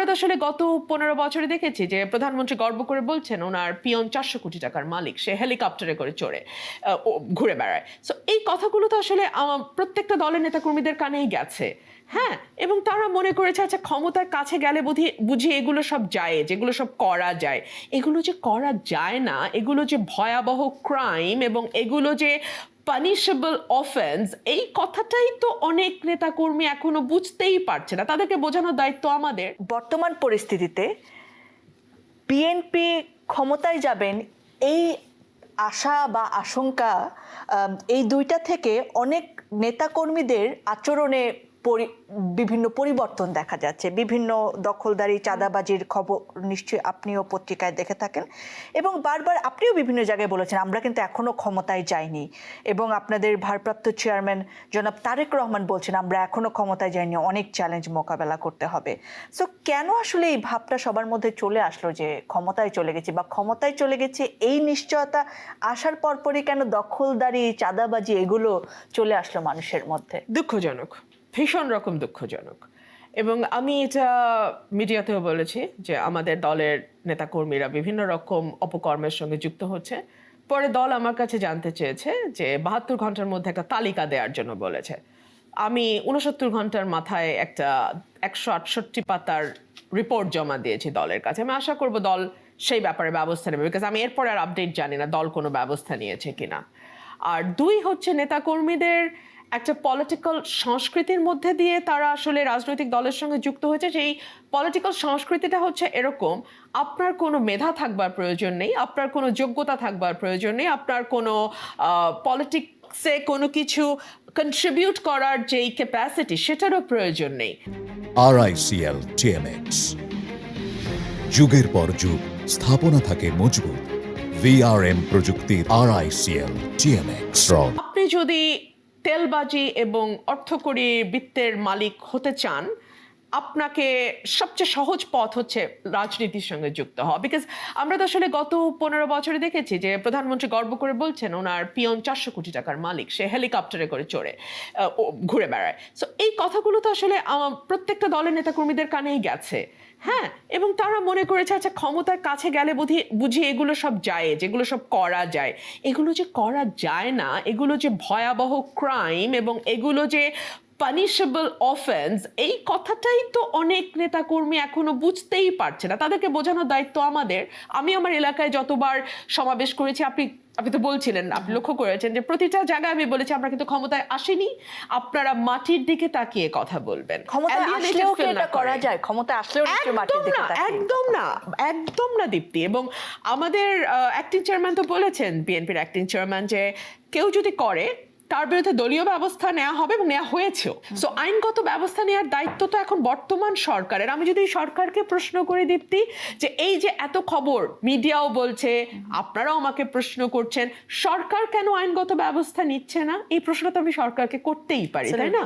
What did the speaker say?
আমরা তো আসলে গত পনেরো বছরে দেখেছি যে প্রধানমন্ত্রী গর্ব করে বলছেন, ওনার পিয়ন চারশো কোটি টাকার মালিক, সে হেলিকপ্টারে করে চড়ে ঘুরে বেড়ায়। সো এই কথাগুলো তো আসলে প্রত্যেকটা দলের নেতাকর্মীদের কানেই গেছে। হ্যাঁ এবং তারা মনে করেছে আচ্ছা ক্ষমতার কাছে গেলে বুঝি বুঝি এগুলো সব যায়, যেগুলো সব করা যায়। এগুলো যে করা যায় না, এগুলো যে ভয়াবহ ক্রাইম এবং এগুলো যে পানিশেবল অফেন্স এই কথাটাই তো অনেক নেতাকর্মী এখনও বুঝতেই পারছে না। তাদেরকে বোঝানোর দায়িত্ব আমাদের। বর্তমান পরিস্থিতিতে বিএনপি ক্ষমতায় যাবেন এই আশা বা আশঙ্কা এই দুইটা থেকে অনেক নেতাকর্মীদের আচরণে বিভিন্ন পরিবর্তন দেখা যাচ্ছে। বিভিন্ন দখলদারি, চাঁদাবাজির খবর নিশ্চয়ই আপনিও পত্রিকায় দেখে থাকেন। এবং বারবার আপনিও বিভিন্ন জায়গায় বলেছেন, আমরা কিন্তু এখনও ক্ষমতায় যাইনি। এবং আপনাদের ভারপ্রাপ্ত চেয়ারম্যান জনাব তারেক রহমান বলছেন, আমরা এখনও ক্ষমতায় যাইনি, অনেক চ্যালেঞ্জ মোকাবেলা করতে হবে। সো কেন আসলে এই ভাবটা সবার মধ্যে চলে আসলো যে ক্ষমতায় চলে গেছে বা ক্ষমতায় চলে গেছে এই নিশ্চয়তা আসার পরপরই কেন দখলদারি, চাঁদাবাজি এগুলো চলে আসলো মানুষের মধ্যে? দুঃখজনক। ভীষণ রকম দুঃখজনক। এবং আমি এটা মিডিয়াতেও বলেছি যে আমাদের দলের নেতাকর্মীরা বিভিন্ন রকম অপকর্মের সঙ্গে যুক্ত হচ্ছে। পরে দল আমার কাছে জানতে চেয়েছে যে বাহাত্তর ঘণ্টার মধ্যে একটা তালিকা দেওয়ার জন্য বলেছে। আমি উনসত্তর ঘণ্টার মাথায় একটা একশো আটষট্টি পাতার রিপোর্ট জমা দিয়েছি দলের কাছে। আমি আশা করব দল সেই ব্যাপারে ব্যবস্থা নেবে বিকজ আমি এরপরে আর আপডেট জানি না দল কোনো ব্যবস্থা নিয়েছে কিনা। আর দুই হচ্ছে নেতাকর্মীদের একটা পলিটিক্যাল সংস্কৃতির মধ্যে দিয়ে তারা আসলে রাজনৈতিক দলের সঙ্গে যুক্ত হয়েছে। সেই পলিটিক্যাল সংস্কৃতিটা হচ্ছে এরকম আপনার কোনো মেধা থাকবার প্রয়োজন নেই আপনার কোনো যোগ্যতা থাকবার প্রয়োজন নেই আপনার কোনো পলিটিক্সে কোনো কিছু কন্ট্রিবিউট করার যেই ক্যাপাসিটি সেটারও প্রয়োজন নেই। আরআইসিএল টিএমএক্স যুগের পর যুগ স্থাপনা থাকে মজবুত। ভিআরএম প্রযুক্তির আরআইসিএল টিএমএক্স রড আপনি যদি তেলবাজি এবং অর্থকরী বৃত্তের মালিক হতে চান আপনাকে সবচেয়ে সহজ পথ হচ্ছে রাজনীতির সঙ্গে যুক্ত হওয়া। বিকজ আমরা তো আসলে গত পনেরো বছরে দেখেছি যে প্রধানমন্ত্রী গর্ব করে বলছেন, ওনার পিয়ন চারশো কোটি টাকার মালিক, সে হেলিকপ্টারে করে চড়ে ঘুরে বেড়ায়। সো এই কথাগুলো তো আসলে প্রত্যেকটা দলের নেতাকর্মীদের কানেই গেছে। হ্যাঁ? এবং তারা মনে করেছে আচ্ছা ক্ষমতার কাছে গেলে বুঝি বুঝি এগুলো সব যায়, যেগুলো সব করা যায়। এগুলো যে করা যায় না, এগুলো যে ভয়াবহ ক্রাইম এবং এগুলো যে পানিশেবল অফেন্স এই কথাটাই তো অনেক নেতাকর্মী এখনও বুঝতেই পারছে না। তাদেরকে বোঝানোর দায়িত্ব আমাদের। আমি আমার এলাকায় যতবার সমাবেশ করেছি আপনি আপনি তো বলছিলেন আপনি লক্ষ্য করেছেন যে প্রতিটা জায়গায় আমি বলেছি আমরা কিন্তু ক্ষমতায় আসেনি আপনারা মাটির দিকে তাকিয়ে কথা বলবেন। করা। যায়? আসলেও না একদম না একদম না দীপ্তি। এবং আমাদের অ্যাক্টিং চেয়ারম্যান তো বলেছেন বিএনপির অ্যাক্টিং চেয়ারম্যান যে কেউ যদি করে তার বিরুদ্ধে দলীয় ব্যবস্থা নেওয়া হবে এবং নেওয়া হয়েছেও। সো আইনগত ব্যবস্থা নেওয়ার দায়িত্ব তো এখন বর্তমান সরকারের। আমি যদি সরকারকে প্রশ্ন করে দীপ্তি যে এই যে এত খবর, মিডিয়াও বলছে, আপনারাও আমাকে প্রশ্ন করছেন, সরকার কেন আইনগত ব্যবস্থা নিচ্ছে না? এই প্রশ্নটা আমি সরকারকে করতেই পারি, তাই না.